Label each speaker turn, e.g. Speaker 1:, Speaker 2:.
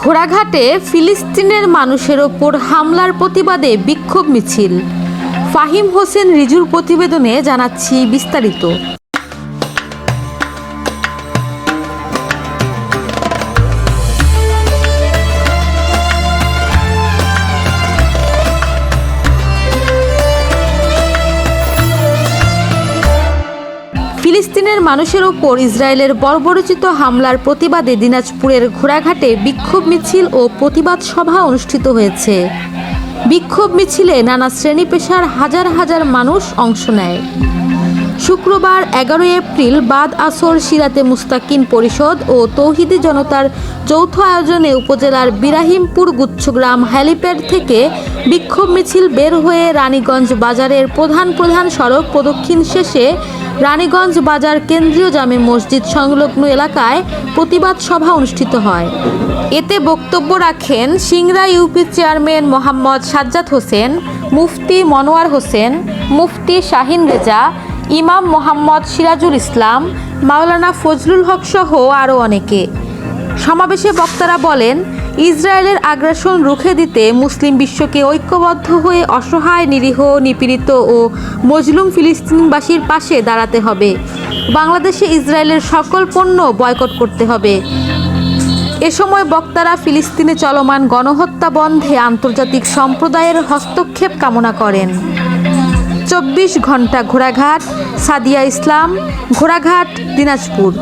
Speaker 1: ঘোড়াঘাটে ফিলিস্তিনের মানুষের ওপর হামলার প্রতিবাদে বিক্ষোভ মিছিল। ফাহিম হোসেন রিজুর প্রতিবেদনে জানাচ্ছি বিস্তারিত। ফিলিস্তিনের মানুষের ওপর ইসরায়েলের বর্বরচিত হামলার প্রতিবাদে দিনাজপুরের ঘোড়াঘাটে বিক্ষোভ মিছিল ও প্রতিবাদ সভা অনুষ্ঠিত হয়েছে। বিক্ষোভ মিছিলে নানা শ্রেণি পেশার হাজার হাজার মানুষ অংশ নেয়। শুক্রবার এগারোই এপ্রিল বাদ আসর সিরাতে মুস্তাকিন পরিষদ ও তৌহিদি জনতার যৌথ আয়োজনে উপজেলার বিরাহিমপুর গুচ্ছগ্রাম হ্যালিপ্যাড থেকে বিক্ষোভ মিছিল বের হয়ে রানীগঞ্জ বাজারের প্রধান প্রধান সড়ক প্রদক্ষিণ শেষে রানীগঞ্জ বাজার কেন্দ্রীয় জামে মসজিদ সংলগ্ন এলাকায় প্রতিবাদ সভা অনুষ্ঠিত হয়। এতে বক্তব্য রাখেন সিংরা ইউপি চেয়ারম্যান মোহাম্মদ সাজ্জাদ হোসেন, মুফতি মনোয়ার হোসেন, মুফতি শাহিন রেজা, ইমাম মোহাম্মদ সিরাজুল ইসলাম, মাওলানা ফজলুল হক সহ আরও অনেকে। সমাবেশে বক্তারা বলেন ইসরায়েলের আগ্রাসন রুখে দিতে মুসলিম বিশ্বকে ঐক্যবদ্ধ হয়ে অসহায়, নিরীহ, নিপীড়িত ও মজলুম ফিলিস্তিনবাসীর পাশে দাঁড়াতে হবে। বাংলাদেশে ইসরায়েলের সকল পণ্য বয়কট করতে হবে। এ সময় বক্তারা ফিলিস্তিনে চলমান গণহত্যা বন্ধে আন্তর্জাতিক সম্প্রদায়ের হস্তক্ষেপ কামনা করেন। চব্বিশ ঘণ্টা ঘোড়াঘাট, সাদিয়া ইসলাম, ঘোড়াঘাট, দিনাজপুর।